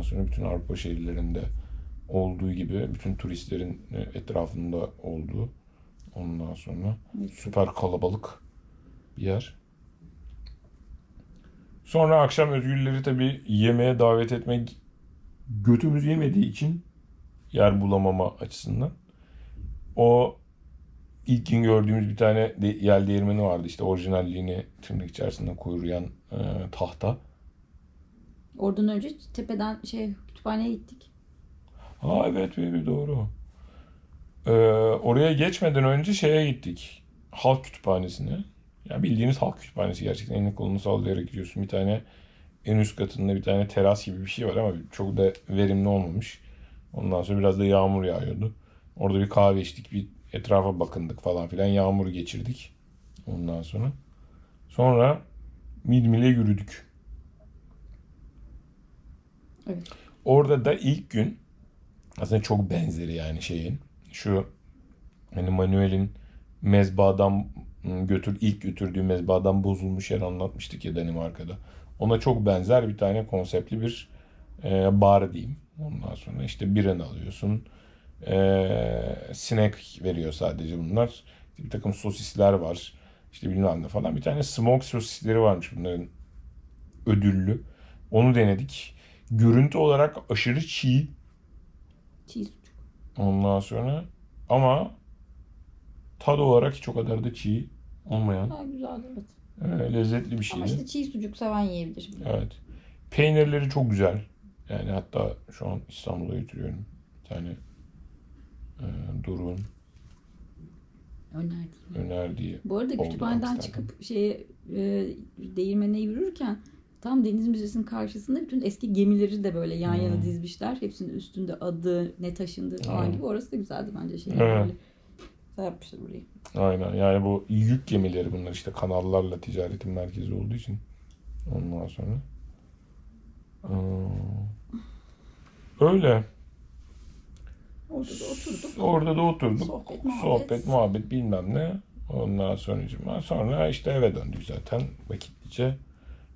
Ondan sonra bütün Avrupa şehirlerinde olduğu gibi bütün turistlerin e, etrafında olduğu. Ondan sonra süper kalabalık bir yer. Sonra akşam özgürleri tabii yemeğe davet etmek götümüz yemediği için yer bulamama açısından. O ilk gün gördüğümüz bir tane de, yel değirmeni vardı işte orijinalliğini tırnak içerisinde koruyan e, tahta. Oradan önce tepeden şey kütüphaneye gittik. Ha evet evet doğru. Ee, oraya geçmeden önce şeye gittik. Halk kütüphanesine. Ya bildiğiniz halk kütüphanesi gerçekten elini kolunu sallayarak gidiyorsun. Bir tane en üst katında bir tane teras gibi bir şey var ama çok da verimli olmamış. Ondan sonra biraz da yağmur yağıyordu. Orada bir kahve içtik, bir etrafa bakındık falan filan. Yağmur geçirdik. Ondan sonra. Sonra Midmil'e yürüdük. Evet. Orada da ilk gün aslında çok benzeri yani şeyin. Şu hani Manuel'in mezbadan götür ilk götürdüğü mezbadan bozulmuş yer anlatmıştık ya Danimarka'da. Ona çok benzer bir tane konseptli bir e, bar diyeyim. Ondan sonra işte biranı alıyorsun. E, snack veriyor sadece bunlar. İşte bir takım sosisler var. İşte bilmem ne falan. Bir tane smoke sosisleri varmış bunların ödüllü. Onu denedik. Görüntü olarak aşırı çiğ. Çiğ sucuk. Ondan sonra ama tadı olarak hiç o kadar da çiğ olmayan Ha, güzeldi evet. e, lezzetli bir Ama şeydi. işte çiğ sucuk seven yiyebilir. Evet. Peynirleri çok güzel. Yani hatta şu an İstanbul'a götürüyorum. Bir tane e, Doruk'un Önerdiğim. önerdiği. Bu arada kütüphaneden çıkıp şeye e, değirmene yürürken tam deniz müzesinin karşısında bütün eski gemileri de böyle yan yana Hmm. dizmişler. Hepsinin üstünde adı, ne taşındığı falan Hmm. gibi. Orası da güzeldi bence şey. Evet. Böyle. Güzel yapmışlar burayı. Aynen. Yani bu yük gemileri bunlar işte kanallarla ticaretin merkezi olduğu için. Ondan sonra. Aa, Öyle. Orada da oturduk. Orada da oturduk. Sohbet, muhabbet. Sohbet, muhabbet bilmem ne. Ondan sonra sonra işte eve döndük zaten vakitlice.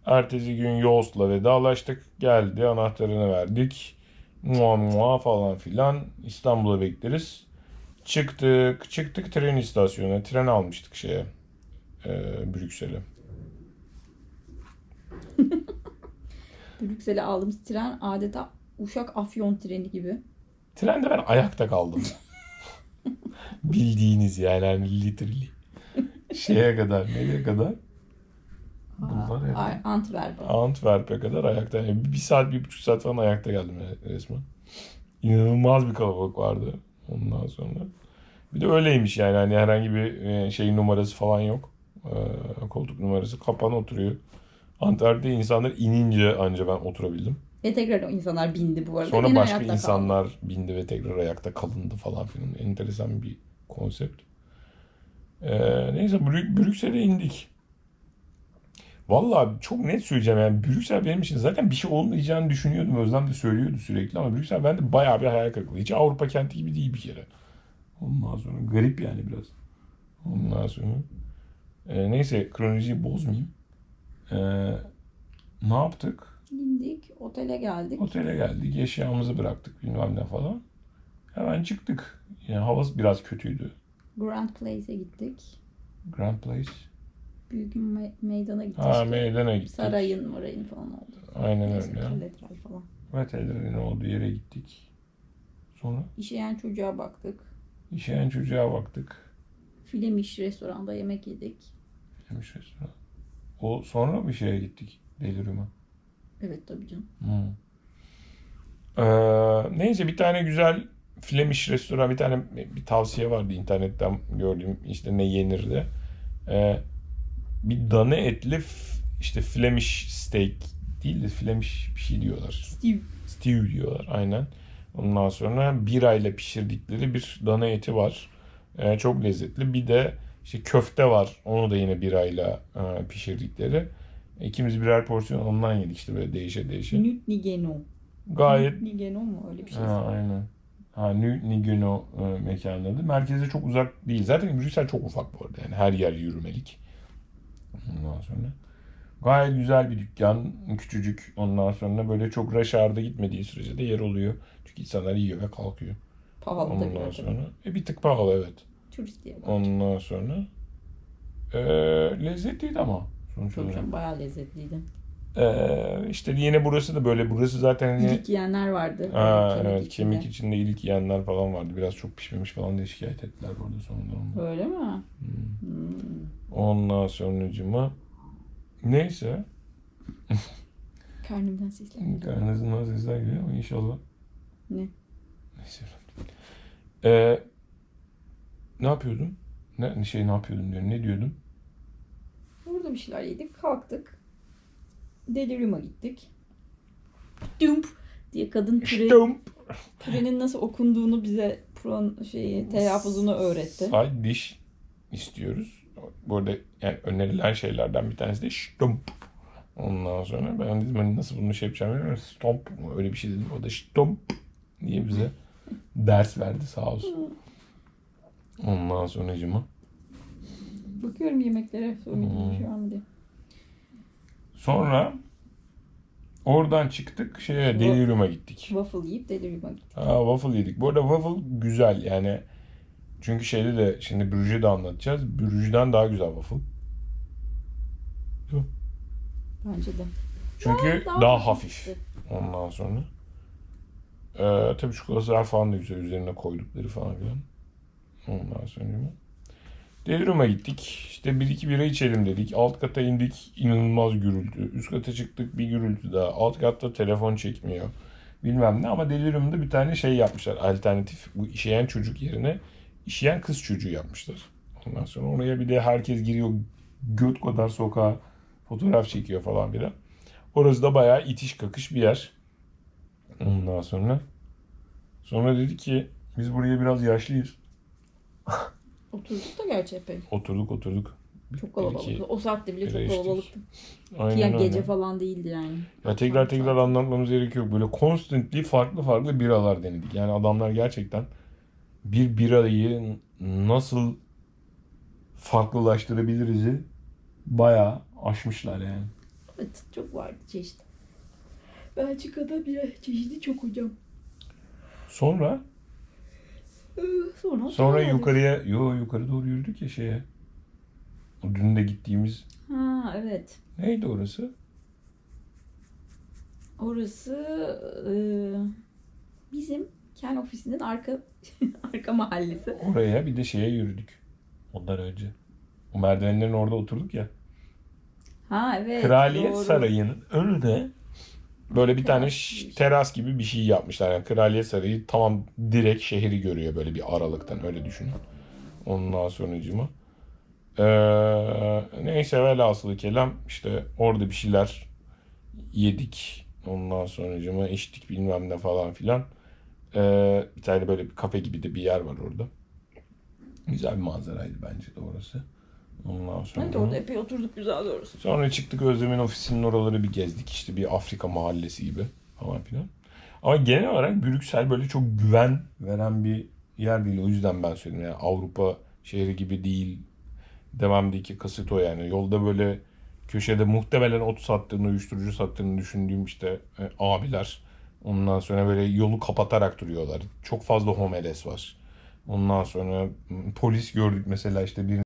Ertesi gün Yost'la vedalaştık. Geldi anahtarını verdik. Mua mua falan filan. İstanbul'a bekleriz. Çıktık. Çıktık tren istasyonuna. Tren almıştık şeye. E, Brüksel'e. Brüksel'e aldığımız tren adeta Uşak Afyon treni gibi. Trende ben ayakta kaldım. Bildiğiniz yani hani literally. Şeye kadar, nereye kadar? Bunlar Aa, Antwerp'e. Antwerp'e kadar ayakta. Yani bir saat, bir buçuk saat falan ayakta geldim resmen. İnanılmaz bir kalabalık vardı ondan sonra. Bir de öyleymiş yani hani herhangi bir e, şey numarası falan yok. Ee, koltuk numarası. Kapan oturuyor. Antwerp'te insanlar inince anca ben oturabildim. Ve tekrar insanlar bindi bu arada. Sonra Yine başka ayakta kaldı. insanlar bindi ve tekrar ayakta kalındı falan filan. Enteresan bir konsept. Ee, neyse Brü- Brüksel'e indik. Vallahi çok net söyleyeceğim yani Brüksel benim için zaten bir şey olmayacağını düşünüyordum. Özlem de söylüyordu sürekli ama Brüksel bende bayağı bir hayal kırıklığı. Hiç Avrupa kenti gibi değil bir kere. Ondan sonra garip yani biraz. Ondan sonra Ee, neyse kronolojiyi bozmayayım. Ee, ne yaptık? İndik, otele geldik. Otele geldik, eşyamızı bıraktık bilmem ne falan. Hemen çıktık. Yani havası biraz kötüydü. Grand Place'e gittik. Grand Place. Büyük me- meydana gittik. Ha işte. meydana gittik. Sarayın morayın falan oldu. Aynen Neyse, öyle. katedral falan. Metellerin olduğu yere gittik. Sonra İşeyen çocuğa baktık. işeyen çocuğa baktık. Filemiş restoranda yemek yedik. Demiş restoran. O sonra bir şeye gittik. Delirium'a. Evet tabii canım. Hmm. Ee, neyse bir tane güzel Flemish restoran bir tane bir tavsiye vardı internetten gördüğüm işte ne yenir de. Ee, bir dana etli işte Flemish steak değil de Flemish bir şey diyorlar. Steve. Stew diyorlar aynen. Ondan sonra birayla pişirdikleri bir dana eti var. Ee, çok lezzetli. Bir de işte köfte var. Onu da yine birayla e, pişirdikleri. İkimiz birer porsiyon ondan yedik işte böyle değişe değişe. Nüt Nigeno. Gayet Nüt Nigeno mu öyle bir şey? ha, aynen. Ha, Nü- Nigino e, mekanın adı. Merkeze çok uzak değil. Zaten Brüksel çok ufak bu arada. Yani her yer yürümelik. Ondan sonra. Gayet güzel bir dükkan. Küçücük. Ondan sonra böyle çok hour'da gitmediği sürece de yer oluyor. Çünkü insanlar yiyor ve kalkıyor. Pahalı da Ondan biraz. sonra. E, bir tık pahalı evet. Turist. Ondan sonra. E, lezzetliydi ama. Sonuç Çok olarak. canım, bayağı lezzetliydi. E, işte yine burası da böyle. Burası zaten hani... İlik yiyenler vardı. Ha, Kemik evet içinde. kemik içinde ilik yiyenler falan vardı. Biraz çok pişmemiş falan diye şikayet ettiler bu arada sonunda. ondan. Öyle mi? Hmm. Ondan sonracıma neyse Karnımdan sesler. karnınızdan sesler geliyor ama inşallah. Ne? Neyse. Ee, ne yapıyordum? Ne şey ne yapıyordum diyorum. Ne diyordum? Burada bir şeyler yedik. Kalktık. Delirium'a gittik. Dump diye kadın püre, Stump. pürenin nasıl okunduğunu bize pron şeyi telaffuzunu öğretti. Side dish istiyoruz. Bu arada yani önerilen şeylerden bir tanesi de stump. Ondan sonra ben dedim hani nasıl bunu şey yapacağım bilmiyorum. Stomp mu? Öyle bir şey dedim. O da stump diye bize ders verdi sağ olsun. Ondan sonracıma. Bakıyorum yemeklere. Sorun Hmm. şu an diye. Sonra oradan çıktık şeye Delirium'a gittik. Waffle yiyip Delirium'a gittik. Ha, waffle yedik. Bu arada waffle güzel yani. Çünkü şeyde de şimdi Bruges'i de anlatacağız. Bruges'den daha güzel waffle. Bence de. Çünkü Daha hafifti. hafif. Ondan sonra. Ee, tabii çikolatalar falan da güzel. Üzerine koydukları falan filan. Ondan sonra. Delirium'a gittik. İşte bir iki bira içelim dedik. Alt kata indik. inanılmaz gürültü. Üst kata çıktık bir gürültü daha. Alt katta telefon çekmiyor. Bilmem ne ama Delirium'da bir tane şey yapmışlar. Alternatif bu işeyen çocuk yerine işeyen kız çocuğu yapmışlar. Ondan sonra oraya bir de herkes giriyor. Göt kadar sokağa fotoğraf çekiyor falan filan. Orası da bayağı itiş kakış bir yer. Ondan sonra sonra dedi ki biz buraya biraz yaşlıyız. Oturduk da gerçi epey. Oturduk oturduk. Çok kalabalıktı. iki O saatte bile çok kalabalıktı. Aynen öyle. gece falan değildi yani. Ya tekrar tekrar anlatmamız gerekiyor. Böyle constantly farklı farklı biralar denedik. Yani adamlar gerçekten bir birayı nasıl farklılaştırabiliriz'i bayağı aşmışlar yani. Evet çok vardı çeşit. Belçika'da bir çeşidi çok hocam. Sonra Sonra sonra oturamadık. yukarıya yo yukarı doğru yürüdük ya şeye. O dün de gittiğimiz Ha evet. neydi orası? Orası e, bizim Ken ofisinin arka arka mahallesi. Oraya bir de şeye yürüdük. Ondan önce. O merdivenlerin orada oturduk ya. Ha evet. Kraliyet doğru. Sarayı'nın önünde böyle bir tane Teras ş- gibi bir şey. teras gibi bir şey yapmışlar. Yani Kraliyet Sarayı tamam direkt şehri görüyor böyle bir aralıktan öyle düşünün. Ondan sonucuma. Ee, neyse velhasılı kelam işte orada bir şeyler yedik. Ondan sonucuma içtik bilmem ne falan filan. Ee, bir tane böyle bir kafe gibi de bir yer var orada. Güzel bir manzaraydı bence de orası. Ondan sonra. Evet orada epey oturduk güzel doğrusu. Sonra çıktık Özlem'in ofisinin oraları bir gezdik. İşte bir Afrika mahallesi gibi falan filan. Ama genel olarak Brüksel böyle çok güven veren bir yer değil. O yüzden ben söyledim. Yani Avrupa şehri gibi değil. Dememdeki kasıt o yani. Yolda böyle köşede muhtemelen ot sattığını, uyuşturucu sattığını düşündüğüm işte e, abiler. Ondan sonra böyle yolu kapatarak duruyorlar. Çok fazla homeless var. Ondan sonra polis gördük mesela işte bir